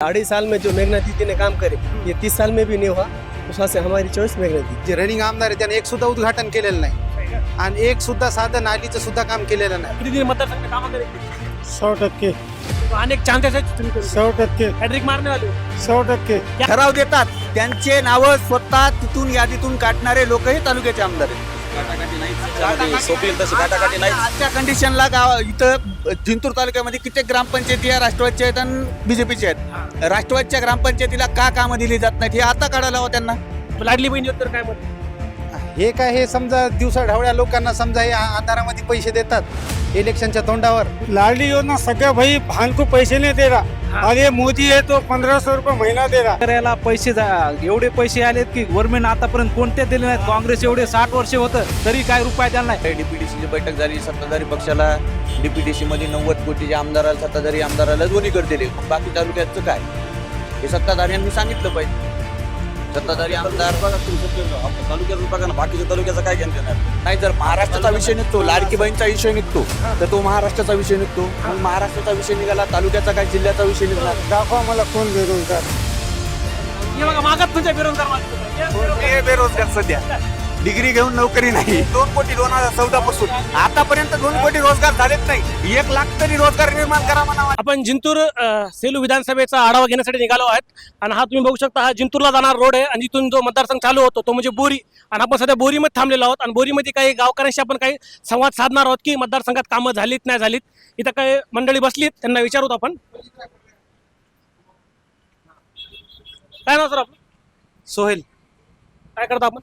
अढ़ाई साल में जो मेघना दीदी ने काम करे ये तीस साल में भी नहीं हुआ। उस से हमारी चॉइस मेघना दीदी। जे रनिंग आमदार आहे त्याने एक सुद्धा उद्घाटन केलेलं नाही. आणि एक सुद्धा साधं नालीचं सुद्धा काम केलेलं नाही. दीदी मतदारसंघ कामं करेल? सौ टक्के. अनेक चान्सेस आहेत तुम्ही करू सौ टक्के. हॅड्रिक मारने वाले. हो. सौ टक्के. ठराव देतात त्यांचे नावं स्वतः तिथून यादीतून काढणारे लोक हे तालुक्याचे आमदार आहेत. आजच्या कंडिशनला गाव इथं जिंतूर तालुक्यामध्ये कित्येक ग्रामपंचायती या राष्ट्रवादीच्या आहेत आणि बीजेपीच्या आहेत. राष्ट्रवादीच्या ग्रामपंचायतीला का कामं दिली जात नाहीत हे आता काढायला हवं त्यांना. लाडली बहीण तर काय मत हे काय हे समजा दिवसा ढवळ्या लोकांना समजा हे अंधारामध्ये पैसे देतात इलेक्शनच्या तोंडावर? लाडली योजना सगळ्या भाई भान को पैसे नहीं दे रहा और ये मोदी है तो पंद्रह सौ रुपये महीना दे रहा शेतकऱ्याला पैसे एवढे पैसे आलेत की गव्हर्नमेंट आतापर्यंत कोणते दिले नाहीत? काँग्रेस एवढे साठ वर्ष होतं तरी काय रुपया द्यायला नाही. डीपीडीसीची बैठक झाली सत्ताधारी पक्षाला डीपीडीसी मध्ये नव्वद कोटीच्या आमदाराला सत्ताधारी आमदाराला दोन्हीकडे दिले. मग बाकी तालुक्याचं काय? हे सत्ताधाऱ्यांनी सांगितलं पाहिजे. सत्ताधारी आमदार तालुक्यात बघा ना बाकीच्या तालुक्याचा काय घेणं देणार नाही जर महाराष्ट्राचा विषय निघतो लाडकी बहीणचा विषय निघतो तर तो महाराष्ट्राचा विषय निघतो मग महाराष्ट्राचा विषय निघाला तालुक्याचा काय जिल्ह्याचा विषय निघाला दाखवा मला कोण बेरोजगार हे बघा मागात तुमच्या. या बेरोजगार. बेरोजगार सध्या डिग्री घेऊन नोकरी नाही. दोन कोटी दोन हजार चौदा पासून. आतापर्यंत दोन कोटी रोजगार झालेच नाही. एक लाख तरी रोजगार निर्माण करा म्हणावा आपण जिंतूर सेलू विधानसभेचा आढावा घेण्यासाठी निघालो आहेत. आणि हा तुम्ही बघू शकता हा जिंतूरला जाणार रोड आहे. आणि इथून जो मतदारसंघ चालू होतो तो म्हणजे बोरी. आणि आपण सध्या बोरीमध्ये थांबलेलो आहोत. आणि बोरीमध्ये काही गावकऱ्यांशी आपण काही संवाद साधणार आहोत की मतदारसंघात कामं झालीत नाही झालीत. इथं काही मंडळी बसलीत. त्यांना विचारूत आपण. काय नाव सर आपलं? सोहेल. काय करता आपण?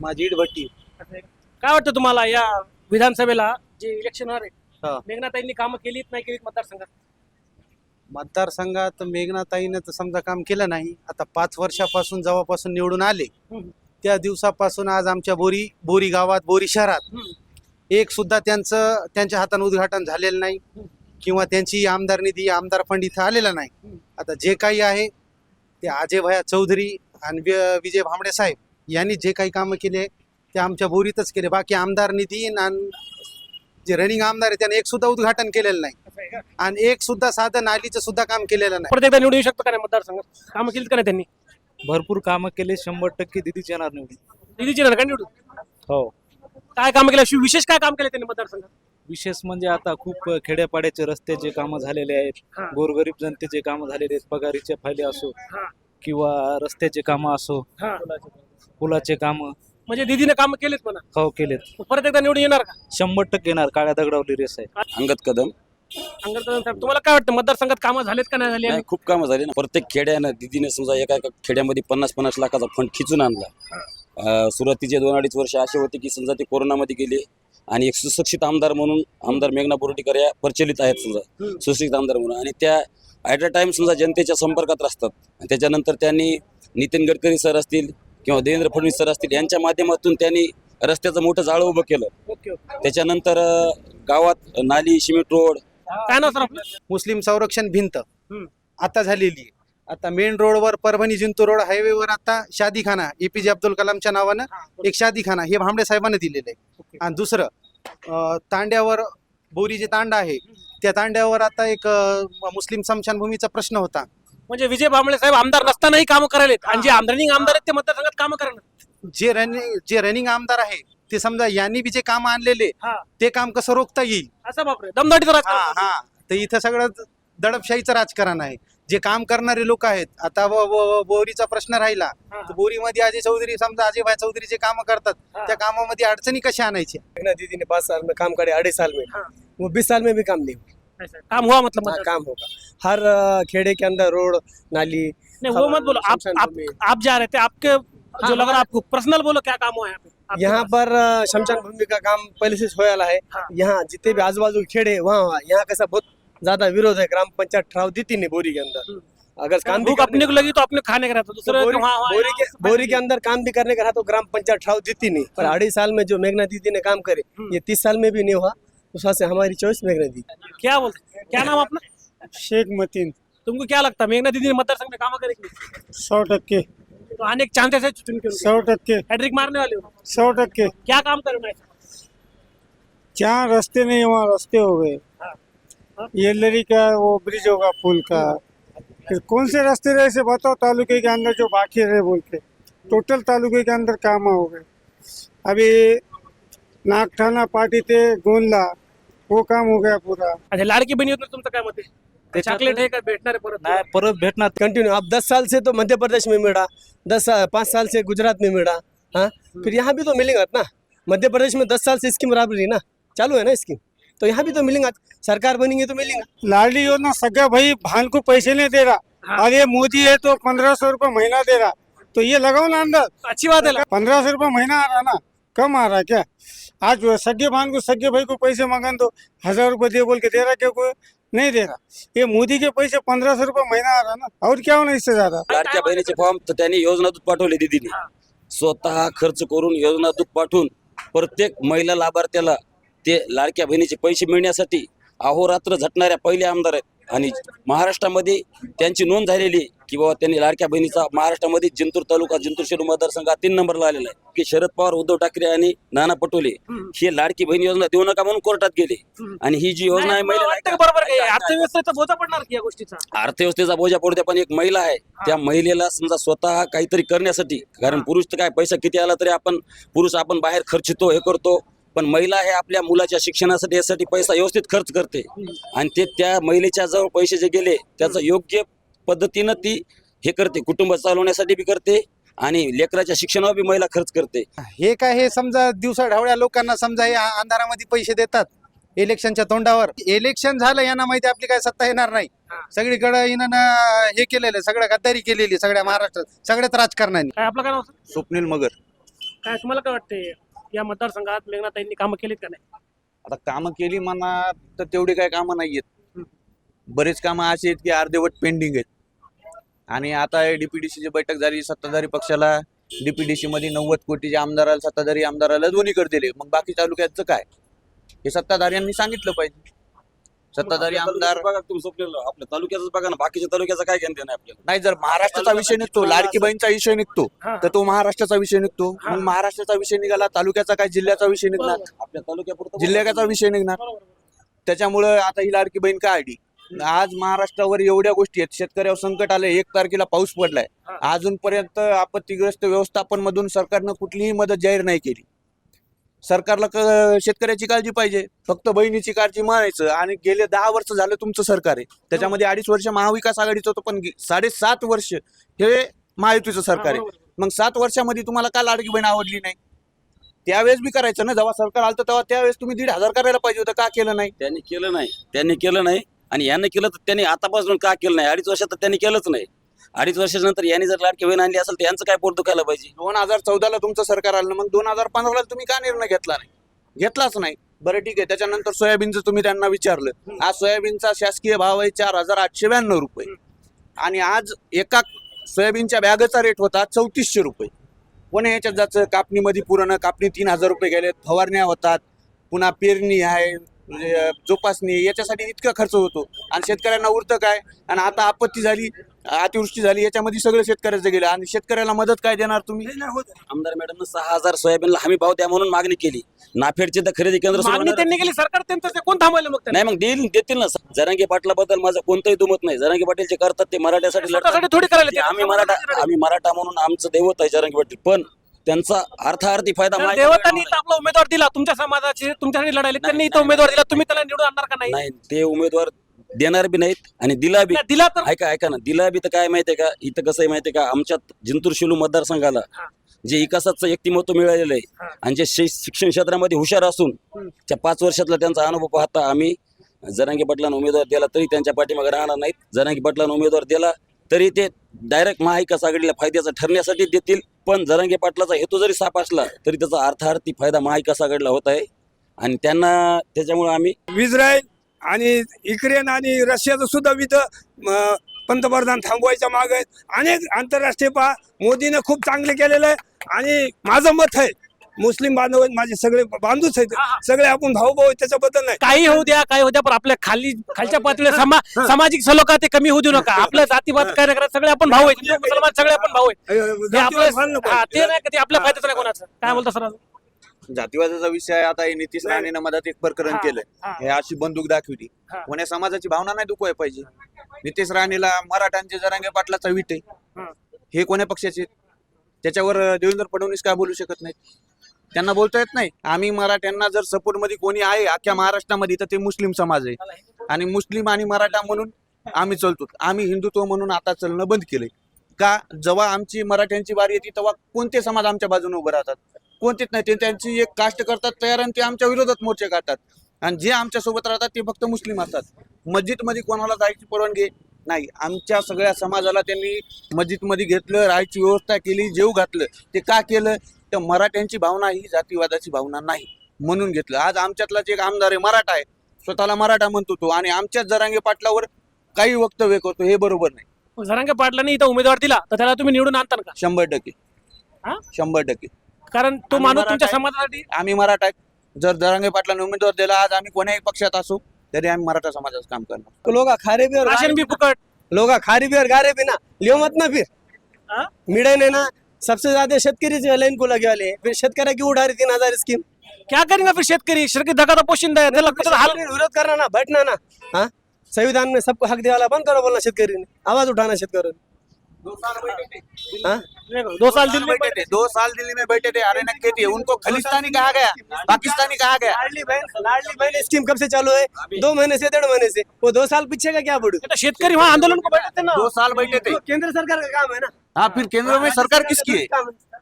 माझी भट्टी काय वाटतं तुम्हाला या विधानसभेला जे इलेक्शन होणार हा. आहे मेघनाताईंनी कामं केलीत नाही केलीत मतदारसंघात मतदारसंघात मेघनाताईनं तर समजा काम केलं नाही आता पाच वर्षापासून जेव्हापासून निवडून आले हम्म. त्या दिवसापासून आज आमच्या बोरी बोरी गावात बोरी शहरात हम्म. एक सुद्धा त्यांचं त्यांच्या हाताने उद्घाटन झालेलं नाही किंवा त्यांची आमदार निधी आमदार फंड इथं आलेला नाही. आता जे काही आहे ते अजय भया चौधरी आणि वि- विजय भांबडे साहेब यांनी जे काही कामं केले ते आमच्या बोरीतच केले. बाकी आमदार निधी आणि जे रनिंग आमदार आहे त्याने एक सुद्धा उद्घाटन केलेलं नाही? आणि एक सुद्धा साधं नालीचं सुद्धा काम केलेलं नाही. परत एकदा निवडून येऊ शकतो का नाही मतदारसंघात? कामं केलीत का नाही त्यांनी? भरपूर कामं केले शंभर टक्के दिदीच येणार निवडून. निधीची का निवडून? हो. काय कामं केलं? अशी विशेष काय काम केलं त्यांनी मतदारसंघात? विशेष म्हणजे आता खूप खेड्यापाड्याचे रस्त्याचे कामं झालेले हा. आहेत गोरगरीब जनतेचे कामं झालेले आहेत पगारीचे फायदे असो हा. किंवा रस्त्याचे कामं असो. हा. पुलाचे कामं म्हणजे दिदीने कामं केलीत म्हणा. हो केलेत. मग परत एकदा निवडून येणार का? शंभर टक्के येणार काळ्या दगडावली रेस आहे. अंगत कदम. साहेब तुम्हाला काय वाटतं मतदारसंघात कामं झालेत का नाही झाली नाही खूप कामं झाली ना. प्रत्येक खेड्यानं दिदीने समजा एका एका खेड्यामध्ये पन्नास पन्नास लाखाचा फंड खिचून आणला. अं, सुरुवातीचे दोन अडीच वर्ष असे होते की समजा ते कोरोनामध्ये गेले आणि एक सुशिक्षित आमदार म्हणून आमदार मेघना बोर्डीकर या प्रचलित आहेत समजा. सुशिक्षित आमदार म्हणून. आणि त्या ॲट अ टाइम समजा जनतेच्या संपर्कात असतात आणि त्याच्यानंतर त्यांनी नितीन गडकरी सर असतील किंवा देवेंद्र फडणवीस सर असतील यांच्या माध्यमातून त्यांनी रस्त्याचं मोठं जाळं उभं केलं. त्याच्यानंतर गावात नाली सिमेंट रोड. काय नाव सर आपलं? मुस्लिम संरक्षण भिंत. आता झालेली. आहे आता मेन रोडवर परभणी जिंतूर रोड हायवेवर आता शादीखाना एपीजे अब्दुल कलामच्या नावानं एक शादीखाना हे भांबडे साहेबांनी दिलेलं आहे. आणि दुसरं अं, तांड्यावर बोरी जे तांडा आहे त्या तांड्यावर आता एक अं, मुस्लिम स्मशानभूमीचा प्रश्न होता. म्हणजे विजय भांबळे साहेब आमदार नसतानाही कामं करायलेत. आणि जे आमदारिंग आमदार आहेत ते मतदारसंघात कामं करणार. जे रनिंग जे रनिंग आमदार आहे ते समजा यांनी बी जे काम आणलेले हा. ते काम कसं रोखता येईल? असं बापरे दमदाटीचं हा राजकारण हा. तर इथं सगळं दडपशाहीचं राजकारण आहे. जे काम करणारे लोक आहेत आता व- बोरीचा प्रश्न राहिला हा. तर बोरीमध्ये अजय चौधरी समजा अजय भाई चौधरी जे काम करतात हा. त्या कामामध्ये अडचणी कशा आणायच्या? मेघना दीदी ने पाँच साल में काम करे अढ़ाई साल में हाँ। वो बीस साल में भी काम नहीं हुआ काम हुआ मतलब हाँ। काम होगा। हर खेड़े के अंदर रोड नाली नहीं वो मत बोलो। आप आप आप जा रहे थे आपके जो लग रहा है आपको पर्सनल बोलो क्या काम हुआ यहाँ पे? यहाँ पर शमशान भूमि का काम पहले से होया है। हाँ। यहाँ जितने भी आजू बाजू खेड़े वहाँ वहाँ यहाँ कैसा बहुत ज़्यादा विरोध है। ग्राम पंचायत ठराव दी थी नहीं बोरी के अंदर। अगर काम भूख अपने को लगी तो अपने खाने का रहता। तो दूसरे बोरी, वहाँ- वहाँ- बोरी के बोरी के अंदर काम भी करने का रहा तो ग्राम पंचायत ठराव देती नहीं। पर अढ़ाई साल में जो मेघना दीदी ने काम करे हम्म। ये तीस साल में भी नहीं हुआ। उस से हमारी चॉइस मेघना दीदी क्या बोलते क्या नाम अपना? शेख मतीन। तुमको क्या लगता है? मेघना दीदी ने मतदारसंघ में काम करेंगे? सौ टक्के। तो अनेक चांसेस है चुन के सौ टक्के। हैट्रिक मारने वाले हो? सौ टक्के। क्या काम करना है? जहाँ रास्ते नहीं वहाँ रास्ते हो गए। हाँ। हाँ। ये लरी का वो ब्रिज होगा पुल का। कि कौन से रास्ते रहे से बताओ? तालुके के अंदर जो बाकी रहे बोल के। टोटल तालुके के अंदर काम हो गए। अभी नागठाना पार्टी थे गोंदला वो काम हो गया पूरा. अच्छा लाडकी बहिणी योजना तुमचं काय मत आहे? चॉकलेट आहे का भेटणार आहे परत? नाही परत भेटणार. कंटिन्यू अब दस साल से तो मध्य प्रदेश में मिला. दस साल पाँच साल से गुजरात में मिला. हाँ? फिर यहाँ भी तो मिलेगा ना? मध्य प्रदेश में दस साल से स्कीम राब रही ना? चालू है ना स्कीम? तो यहाँ भी तो मिलेगा सरकार बनेंगे तो मिलेगा. लाडली योजना सगळं भाई भान को पैसे नहीं दे रहा. और ये मोदी है तो पंद्रह सौ रुपये महीना दे रहा. तो ये लगाओ ना अंदर अच्छी बात है पंद्रह सौ रुपये महीना आ रहा ना? कम आ रहा है क्या? आज वो सगे भान को सगे भाई को पैसे मांगा तो हजार रुपये दे बोल के दे रहा क्या कोई? नहीं दे रहा। ये मोदी के पैसे पंद्रह सौ रुपये महीना आ रहा ना और क्या होना इससे ज्यादा? लाडक्या बहिणीचे फॉर्म तर त्यांनी योजना दूत पाठवले दिदीने. स्वतः खर्च करून योजना दूत पाठवून प्रत्येक महिला लाभार्थ्याला ते लाडक्या बहिणीचे पैसे मिळण्यासाठी अहोरात्र झटणाऱ्या पहिले आमदार आहेत. आणि महाराष्ट्रामध्ये त्यांची नोंद झालेली की बाबा त्यांनी लाडक्या बहिणीचा महाराष्ट्रामध्ये जिंतूर तालुका जिंतूर शेलू मतदारसंघात तीन नंबरला आलेला आहे. की शरद पवार उद्धव ठाकरे आणि नाना पटोले हे लाडकी बहीण योजना देऊ नका म्हणून कोर्टात गेले. आणि ही जी योजना आहे का बरोबर आहे. अर्थव्यवस्थेचा बोजा पडणार की या गोष्टीचा? अर्थव्यवस्थेचा बोजा पडते पण एक महिला आहे. त्या महिलेला समजा स्वतः काहीतरी करण्यासाठी कारण पुरुष तर काय पैसा किती आला तरी आपण पुरुष आपण बाहेर खर्चितो हे करतो. पण महिला हे आपल्या मुलाच्या शिक्षणासाठी यासाठी पैसा व्यवस्थित खर्च करते. आणि ते त्या महिलेच्या जवळ पैसे जे गेले त्याचं योग्य पद्धतीनं ती हे करते. कुटुंब चालवण्यासाठी बी करते आणि लेकराच्या शिक्षणावर बी महिला खर्च करते. हे काय हे समजा दिवसा ढवळ्या लोकांना समजा हे अंधारामध्ये पैसे देतात इलेक्शनच्या तोंडावर. इलेक्शन झालं यांना माहिती आपली काय सत्ता येणार नाही. सगळीकडे हिनं हे केलेलं सगळं गद्दारी केलेली सगळ्या महाराष्ट्रात सगळ्याच राजकारणाने. काय आपलं काय नाव? स्वप्नील मगर. काय तुम्हाला काय वाटते या मतदारसंघात मेघनाताईंनी कामं केलीत का नाही? आता कामं केली म्हणा तर तेवढी काही कामं नाही आहेत. बरेच कामं अशी आहेत की अर्धेवट पेंडिंग आहेत. आणि आता डीपीडीसीची बैठक झाली सत्ताधारी पक्षाला डीपीडीसी मध्ये नव्वद कोटीचे आमदाराला सत्ताधारी आमदाराला दोन्हीकडे दिले मग बाकी तालुक्याचं काय? हे सत्ताधाऱ्यांनी सांगितलं पाहिजे. सत्ताधारी आमदार बघा तुम्ही स्वप्नील आपल्या तालुक्याचं बघा ना बाकीच्या तालुक्याचं काय घेणं देणं आपल्याला? नाही जर महाराष्ट्राचा विषय निघतो लाडकी बहीणचा विषय निघतो. तर तो महाराष्ट्राचा विषय निघतो. मग महाराष्ट्राचा विषय निघाला तालुक्याचा काय जिल्ह्याचा विषय निघणार? आपल्या तालुक्यापुरतं जिल्ह्याचा विषय निघणार. त्याच्यामुळं आता ही लाडकी बहीण का आली? आज महाराष्ट्रावर एवढ्या गोष्टी आहेत. शेतकऱ्यावर संकट आलंय. एक तारखेला पाऊस पडलाय. अजूनपर्यंत आपत्तीग्रस्त व्यवस्थापन मधून सरकारनं कुठलीही मदत जाहीर नाही केली. सरकारला क- शेतकऱ्याची काळजी पाहिजे. फक्त बहिणीची काळजी मानायचं. आणि गेले दहा वर्ष झालं तुमचं सरकार आहे. त्याच्यामध्ये अडीच वर्ष महाविकास आघाडीचं होतं पण गे- साडेसात वर्ष हे महायुतीचं सरकार आहे. मग सात वर्षामध्ये तुम्हाला का लाडकी बहीण आवडली नाही? त्यावेळेस बी करायचं ना. जेव्हा सरकार आलं तेव्हा त्यावेळेस तुम्ही दीड हजार करायला पाहिजे होतं. का केलं नाही? त्यांनी केलं नाही. त्यांनी केलं नाही. आणि यानं केलं तर त्यांनी आतापासून का केलं नाही? अडीच वर्षात तर त्यांनी केलंच नाही. अडीच वर्षाच्या नंतर यांनी जर लाडकी बहीण आणली असेल तर यांचं काय पोट दुखायला पाहिजे? दोन हजार चौदाला तुमचं सरकार आलं मग दोन हजार पंधराला तुम्ही का निर्णय घेतला नाही? घेतलाच नाही. बरं ठीक आहे त्याच्यानंतर सोयाबीनचं तुम्ही त्यांना विचारलं. आज सोयाबीनचा शासकीय भाव आहे चार हजार आठशे ब्याण्णव रुपये. आणि आज एका सोयाबीनच्या बॅगचा रेट होता चौतीसशे रुपये. कोणी याच्यात जायचं कापणीमध्ये पुरणं कापणी तीन हजार रुपये गेलेत फवारण्या होतात पुन्हा पेरणी आहे म्हणजे अं, जोपासणी याच्यासाठी इतका खर्च होतो. आणि शेतकऱ्यांना उरतं काय? आणि आता आपत्ती झाली अतिवृष्टी झाली याच्यामध्ये सगळं शेतकऱ्याचं गेलं. आणि शेतकऱ्याला मदत काय देणार तुम्ही? आमदार मॅडमनं सहा हजार सोयाबीनला हमी भाव द्या म्हणून मागणी केली. नाफेडचे तर खरेदी केंद्र सुरू मागणी होणार. त्यांनी केली सरकार त्यांचं ते कोण थांबवलं मग त्यांनी? नाही मग देईल देतील ना. जरांगे पाटलाबद्दल माझं कोणतंही दुमत नाही. जरांगे पाटील जे करतात ते मराठ्यासाठी लढतात. स्वतःसाठी थोडी करायला ते. आम्ही मराठा आम्ही मराठा म्हणून आमचं दैवत आहे जरांगे पाटील. पण त्यांचा अर्थार्थी फायदा तर देवतांनी इथं आपला उमेदवार दिला. तुमच्या समाजाचे तुमच्यासाठी लढायला. त्यांनी इथं उमेदवार दिला. तुम्ही त्याला निवडून आणणार का नाही? नाही ते उमेदवार देणार बी नाहीत आणि दिला बी दिला तर ऐका ऐका ना. दिला बी तर काय माहितीये का? इथं कसं आहे माहितीये का? आमच्या जिंतूर शिलू मतदारसंघाला. जे विकासाचं व्यक्तिमत्व मिळालेलं. आहे आणि जे शै- शिक्षण क्षेत्रामध्ये हुशार असून. त्या पाच वर्षातला त्यांचा अनुभव पाहता आम्ही जरांगी पाटलांना उमेदवार दिला तरी त्यांच्या पाठीमागे राहणार नाहीत. जरांगी पाटलांना उमेदवार दिला तरी ते डायरेक्ट महाविकास आघाडीला फायद्याचा ठरण्यासाठी देतील. पण जरांगे पाटलाचा हेतू जरी साफ असला तरी त्याचा अर्थार्थी फायदा महाविकास आघाडीला होत आहे. आणि त्यांना त्याच्यामुळे आम्ही इस्रायल आणि युक्रेन आणि रशियाचं सुद्धा इथं पंतप्रधान थांबवायच्या मागे आहेत. अनेक आंतरराष्ट्रीय पा मोदीने खूप चांगले केलेलं आहे. आणि माझं मत आहे मुस्लिम बांधव आहेत माझे सगळे बांधूच. आहेत. सगळे आपण भाऊ भाऊ आहेत, त्याच्याबद्दल नाही. काही होऊ द्या काही होऊ द्या पण आपल्या खाली खालच्या पातळीवर समा सामाजिक सलोखा ते कमी होऊ देऊ नका. आपल्या जातीवाद काय नाही करायचं सगळे आपण भाऊ आहेत. मुसलमान सगळे आपण भाऊ आहेत. आपलं ते आपल्या फायद्याचं नाही कोणाचं. काय बोलता सर जातीवादाचा विषय आहे, आता हे नितीश राणेनं मधात एक प्रकरण केलंय. हा. अशी बंदूक दाखवली. कोण्या समाजाची भावना नाही दुखवाय पाहिजे. नितीश राणेला मराठांचे जरांगे पाटलाचा विट. आहे हा. कोण्या पक्षाचे? त्याच्यावर देवेंद्र फडणवीस काय बोलू शकत नाहीत? त्यांना बोलता येत नाही. आम्ही मराठ्यांना जर सपोर्टमध्ये कोणी आहे अख्ख्या महाराष्ट्रामध्ये तर ते मुस्लिम समाज आहे. आणि मुस्लिम आणि मराठा म्हणून आम्ही चालतो. आम्ही हिंदुत्व म्हणून आता चालणं बंद केलंय. का? जेव्हा आमची मराठ्यांची बारी येते तेव्हा कोणते समाज आमच्या बाजूने उभे राहतात? कोणतेच नाही. ते त्यांची एक कास्ट करतात तयार आणि ते आमच्या विरोधात मोर्चे काढतात. आणि जे आमच्यासोबत राहतात ते फक्त मुस्लिम असतात. मस्जिदमध्ये कोणाला जायची परवानगी नाही. आमच्या सगळ्या समाजाला त्यांनी मस्जिदमध्ये घेतलं राहायची व्यवस्था केली जेव घातलं. ते का केलं? तर मराठ्यांची भावना ही जातीवादाची भावना नाही. म्हणून घेतलं. आज आमच्यातलाच एक आमदार आहे मराठा आहे. स्वतःला मराठा म्हणतो तो. आणि आमच्याच जरांगे पाटलावर काही वक्तव्य करतो हे बरोबर नाही. जरांगे पाटलांनी इथं उमेदवार दिला तर त्याला तुम्ही निवडून आणता का? शंभर टक्के? शंभर टक्के. कारण तो आम्ही माणूस मराठा तुमच्या आहे. समाजासाठी आम्ही मराठा जर दरांगे पाटलांनी उमेदवार दिला आज आम्ही कोण्याही पक्षात असू तरी आम्ही मराठा समाजाचं काम करणार. लोग खारे भी और राशन बी फुकट. लोग खारी भी और गारे भी ना लियो मत ना फिर. हाँ? मिळे ने ना सबसे ज्यादा शेतकरीच लाईन को लगे वाले हैं। फिर शेतकऱ्या की उठा रही तीन हजार स्कीम क्या करेंगे फिर शेतकरी? शेतकरी धक्का तो पोशिंदा त्याला त्याचा हाल विरोध करना ना? बैठना ना? हाँ संविधान में सबको हक दिया बंद करो बोलना शेतकरी ने. आवाज उठाना शेतकरी हाँ। दो साल दिल्ली में बैठे थे। दो साल दिल्ली में बैठे थे अरे नक्के थे। उनको खलिस्तानी कहा गया। पाकिस्तानी कहा गया। लाडली बहन लाडली बहन स्कीम कब से चालू है? दो महीने से डेढ़ महीने से। वो दो साल पीछे का क्या बढ़ू तो शेतकरी वहाँ आंदोलन को बैठे थे ना। दो साल बैठे थे। तो केंद्र सरकार का काम है ना। हाँ फिर केंद्र में सरकार किसकी है?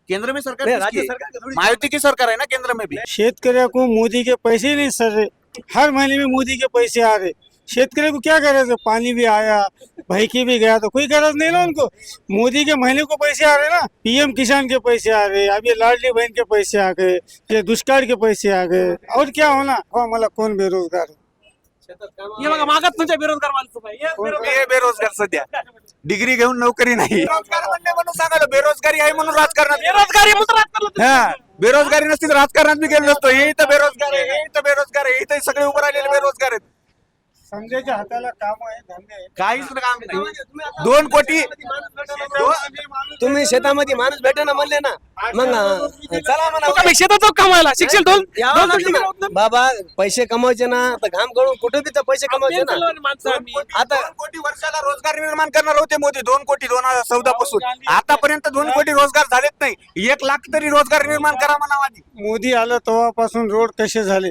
केंद्र में सरकार राज्य सरकार की मायावती की सरकार है ना केंद्र में भी? शेतकऱ्या को मोदी के पैसे नहीं सर रहे। हर महीने में मोदी के पैसे आ रहे। शेतकरी को क्या गरज है? पानी भी आया भैकी भी गया तो कोई गरज नहीं ना उनको। मोदी के महीने को पैसे आ रहे ना? पीएम किसान के पैसे आ रहे अब ये लाडली बहन के पैसे आ गए ये दुष्काळ के पैसे आ गए। और क्या होना? हो मला कोण बेरोजगार है? ये बघा मागत तुमच्या बेरोजगार माणसं बाई. हे बेरोजगार. हे बेरोजगार सध्या. डिग्री घेऊन नोकरी नाही. बेरोजगार म्हणले म्हणून सांगायला बेरोजगारी आहे म्हणून राजकारणात. बेरोजगारी तुम्ही. हा बेरोजगारी नसती तर राजकारणात बी गेलो नसतो हे इथं बेरोजगार आहे हे इथं बेरोजगार आहे इथं सगळे उभं राहिलेले बेरोजगार आहेत. समजायच्या हाताला काम आहे धंदे आहे. काहीच काम नाही. दोन कोटी तुम्ही शेतामध्ये माणूस. भेटे ना म्हणले ना. मग अं, चला म्हणा. शेतात जाऊ कामाला शिक्षण ढोल यावं ढोल लागतं शिक्षण ना. होत नाही. बाबा पैसे कमवायचे ना. तर घाम करून कुठे बी तर पैसे कमवायचे ना. आता दोन कोटी वर्षाला रोजगार निर्माण करणार होते मोदी. दोन कोटी दोन हजार चौदा पासून. आतापर्यंत दोन कोटी रोजगार झालेच नाही. एक लाख तरी रोजगार निर्माण करा म्हणा आधी मोदी आलं तेव्हापासून रोड कसे झाले?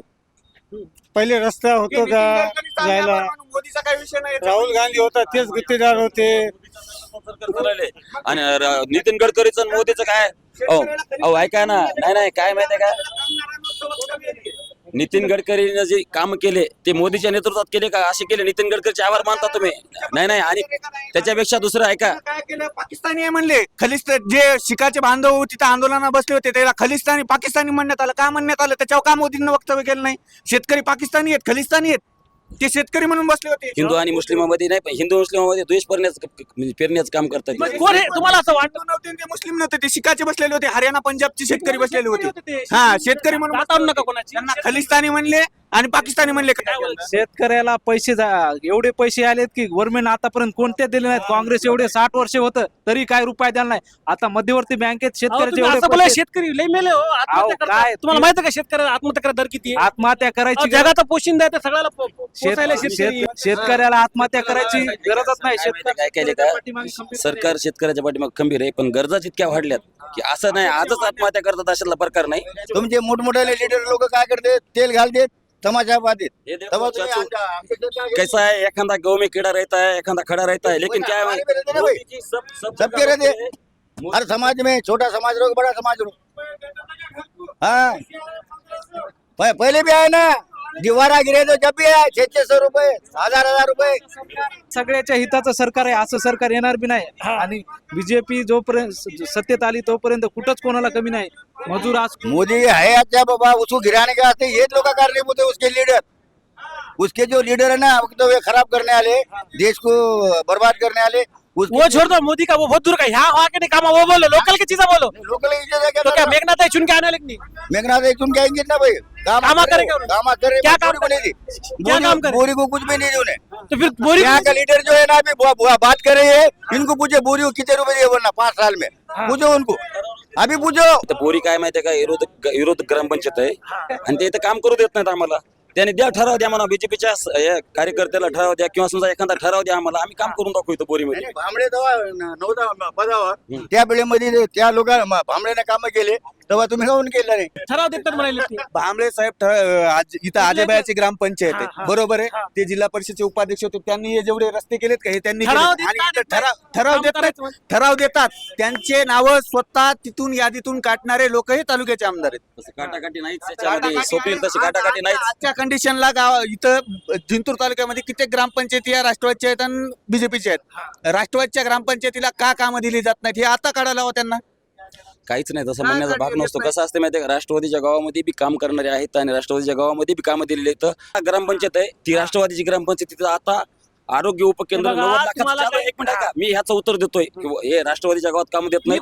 पहिले रस्ता होतो का? जायला मोदीचा काही विषय नाही राहुल गांधी होता तेच गुत्तेदार होते. राहिले. आणि र- नितीन गडकरीचं आणि मोदीचं काय? अहो अहो ऐका ना. नाही नाही काय माहितीये का? नितीन गडकरीनं जे काम केले ते मोदीच्या नेतृत्वात केले का? असे केले. नितीन गडकरीचे आभार मानता तुम्ही. नाही नाही आणि त्याच्यापेक्षा दुसरं ऐका काय केलं? पाकिस्तानी आहे म्हणले. खलिस्तान जे शिकाचे बांधव तिथे आंदोलनात बसले होते. त्याला खलिस्तानी पाकिस्तानी म्हणण्यात आलं. का म्हणण्यात आलं? त्याच्यावर का मोदींना वक्तव्य केलं नाही? शेतकरी पाकिस्तानी आहेत खलिस्तानी आहेत. ते शेतकरी म्हणून बसले होते. हिंदू आणि मुस्लिमामध्ये नाही पण हिंदू मुस्लिमामध्ये द्वेष पेरण्याचं म्हणजे पेरण्याचं काम करतात. मग कोण आहे? तुम्हाला असं वाटतं? हिंदू नव्हते ते मुस्लिम नव्हते ते शिकाचे बसलेले होते हरियाणा पंजाबचे शेतकरी बसलेले होते. हा शेतकरी म्हणून जाता नका कोणाची. त्यांना खलिस्तानी म्हणले आणि पाकिस्तानी म्हणले शेतकऱ्याला पैसे जा- एवढे पैसे आलेत की गव्हर्नमेंट आतापर्यंत कोणते दिले नाहीत? काँग्रेस एवढे साठ वर्ष होतं तरी काय रुपये द्यायला नाही. आता मध्यवर्ती बँकेत अहो, शेतकऱ्याचे तुम्ही एवढे असं बोला पैसे- शेतकरी लय मेले हो. आत्महत्या अहो, करतात. काय? तुम्हाला माहिती आहे का शेतकऱ्याला आत्महत्या करा दर किती आहे? आत्महत्या अहो, करायची गरज- जगाचा पोशिंदा आहे सगळ्याला पो- पो- शेत- पोसायला शेतकरी शेत- शेतकऱ्याला आत्महत्या करायची गरजच नाही. काय केले का? सरकार शेतकऱ्याच्या पाठीमाग खंबीर आहे पण गरजा इतक्या वाढल्यात की असं नाही आजच आत्महत्या करतात अशातला प्रकार नाही. तुमचे मोठमोठे लीडर लोक काय करते? तेल घालते तमाशा पाहते देखो, तेव्हा तुम्ही चाचू, आमच्या- आमच्या शेतात कैसा है? एखादा गाँव में कीड़ा रहता है एखादा खड़ा रहता है लेकिन क्या है? हमारे रहते ना भाई। मोदी जी सब सब सबके रहते हर समाज में छोटा समाज रो बड़ा समाज रो हाँ। प- पहले भी आए ना। दिवारा गिरे तो जब भी आए छह छह सौ रुपए हजार हजार रुपए सगळ्याच्या हिताचं सरकार आहे असं सरकार येणार बी नाही. आणि बीजेपी जोपर्यंत सत्तेत आली तोपर्यंत कुठंच कोणाला कमी नाही. मजूर आज मोदी है अच्छा बाबा उसको गिराने के वास्ते ये लोग कारणीभूत है उसके लीडर उसके जो लीडर है ना तो वे खराब करने वाले देश को बर्बाद करने वाले उसके वो छोड़ दो मोदी का वो बहुत दूर का यहाँ वहाँ के नहीं काम वो बोलो लोकल की चीज़ें बोलो। लोकल है क्या तो क्या मेघनाथ चुन के आने लगी मेघनाथ एक तुम कहेंगे ना भाई। काम कामा करे करेंगे। काम करे क्या काम नहीं क्या काम करे? बोरी को कुछ भी नहीं उन्हें। तो फिर बोरी यहाँ का लीडर जो है ना अभी बात कर रही है इनको पूछे बोरी को कितने रुपए दिए बोलना पाँच साल में। पूछो उनको। अभी पूछो। तर बोरी काय माहितीये का विरोध विरोध ग्रामपंचायत आहे आणि ते इथं काम करू देत नाहीत आम्हाला। त्याने द्या ठराव द्या म्हणा. बीजेपीच्या कार्यकर्त्याला ठराव द्या किंवा समजा एखादा ठराव द्या आम्हाला. आम्ही काम करून दाखवू इथं बोरीमध्ये. तेव्हा न- नव्हता पदावर. त्या वेळेमध्ये त्या लोक भांबड्याने काम केले. तेव्हा तुम्ही काऊन केलं नाही ठराव देतात म्हणाले ते. भांबळे साहेब ठ- आज इथं आजोबाची ग्रामपंचायत आहे. बरोबर आहे. ते जिल्हा परिषदचे उपाध्यक्ष होते. त्यांनी हे जेवढे रस्ते केलेत का हे त्यांनी ठराव केलेत. आणि देतात, इथं ठराव ठराव काम देत करायचं नाहीत ठराव देतात. त्यांचे नाव स्वतः तिथून यादीतून काटणारे लोक हे तालुक्याचे आमदार आहेत. तसं काटाकाटी नाहीच त्याच्यामध्ये. स्वप्नील तशी काटाकाटी नाहीच. आजच्या कंडिशनला गाव इथं जिंतूर तालुक्यामध्ये कित्येक ग्रामपंचायती या राष्ट्रवादीच्या आहेत आणि बीजेपीच्या आहेत. राष्ट्रवादीच्या ग्रामपंचायतीला का कामं दिली जात नाहीत हे आता काढायला हवं त्यांना. काहीच नाही. तसं म्हणण्याचा भाग नसतो. कसं असतं माहितीये का? राष्ट्रवादीच्या गावामध्ये बी काम करणारे आहेत आणि राष्ट्रवादीच्या गावामध्ये बी कामं दिलेली आहेत. ग्रामपंचायत आहे. ती राष्ट्रवादीची ग्रामपंचायत तिथं आता आरोग्य उपकेंद्र नव्वद लाखाचं एक मिनिट ऐका. मी ह्याचं उत्तर देतोय. की हे राष्ट्रवादीच्या गावात काम देत नाही.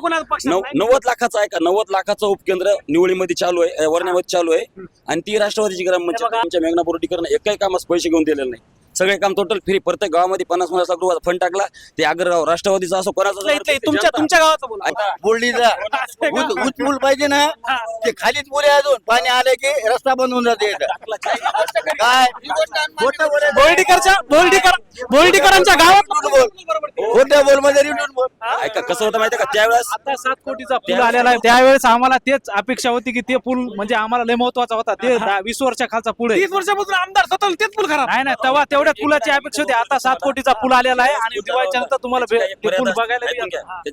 नव्वद लाखाचं आहे का नव्वद लाखाचं उपकेंद्र निवळीमध्ये चालू आहे. वर्ण्यामध्ये चालू आहे. आणि ती राष्ट्रवादीची ग्रामपंचायत. आमच्या मेघना बोर्डीकरनं एकही कामास पैसे घेऊन दिलेले नाही. सगळे काम टोटल फ्री प्रत्येक गावामध्ये पन्नास पन्नास लाख रुपयाचा फंड टाकला. ते अग्रगाव राष्ट्रवादीचा असो कोणाचा तुमच्या तुमच्या गावाचं बोला. बोलडीचा उच उच पूल पाहिजे ना? ते खालीच आहे अजून. पाणी आले की रस्ता बंद होऊन जाते. काय. बोर्डीकरच्या बोर्डीकर बोर्डीकरांच्या गावात खोटं बोलमध्ये बोल. ऐका कसं होतं माहितीये का? त्यावेळेस आता सात कोटीचा पूल आलेला आहे. त्यावेळेस आम्हाला तेच अपेक्षा होती की ते पूल म्हणजे आम्हाला लय महत्त्वाचा होता. ते दहा- वीस वर्षा खालचा पूल आहे. तीस वर्षापासून आमदार सतत तेच पूल खराब. नाही नाही तेव्हा तेवढ्या पुलाची अपेक्षा होती. आता सात कोटीचा पूल आलेला आहे आणि दिवाळीच्या नंतर तुम्हाला त्याची बघायला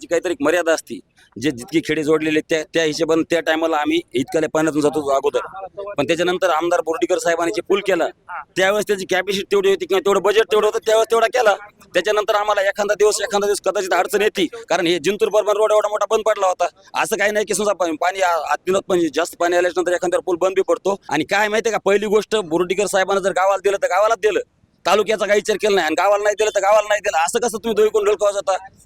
काहीतरी मर्यादा असती. जे जितकी खेडे जोडलेले त्या त्या हिशोबाने त्या टायमाला आम्ही इतक्या पाण्यातून जातो अगोदर. पण त्याच्यानंतर आमदार बोर्डीकर साहेबांनी जे पूल केला त्यावेळेस त्याची कॅपॅसिटी तेवढी होती किंवा तेवढं बजेट तेवढं होतं त्यावेळेस तेवढा केला. त्याच्यानंतर आम्हाला एखादा दिवस एखादा दिवस कदाचित अडचण येते. कारण हे जिंतूर बरोबर रोड एवढा मोठा बंद पडला होता. असं काही नाही की समजा पाणी अत्यंत पण जास्त पाणी आल्याच्यानंतर एखाद्या पूल बंद बी पडतो. आणि काय माहितीये का पहिली गोष्ट बोर्डीकर साहेबांना जर गावाला दिलं तर गावालाच दिलं. तालुक्याचा काही विचार केला नाही आणि गावाला नाही दिलं तर गावाला नाही दिलं. असं कसं तुम्ही दोन कोण ढोलकावा जाता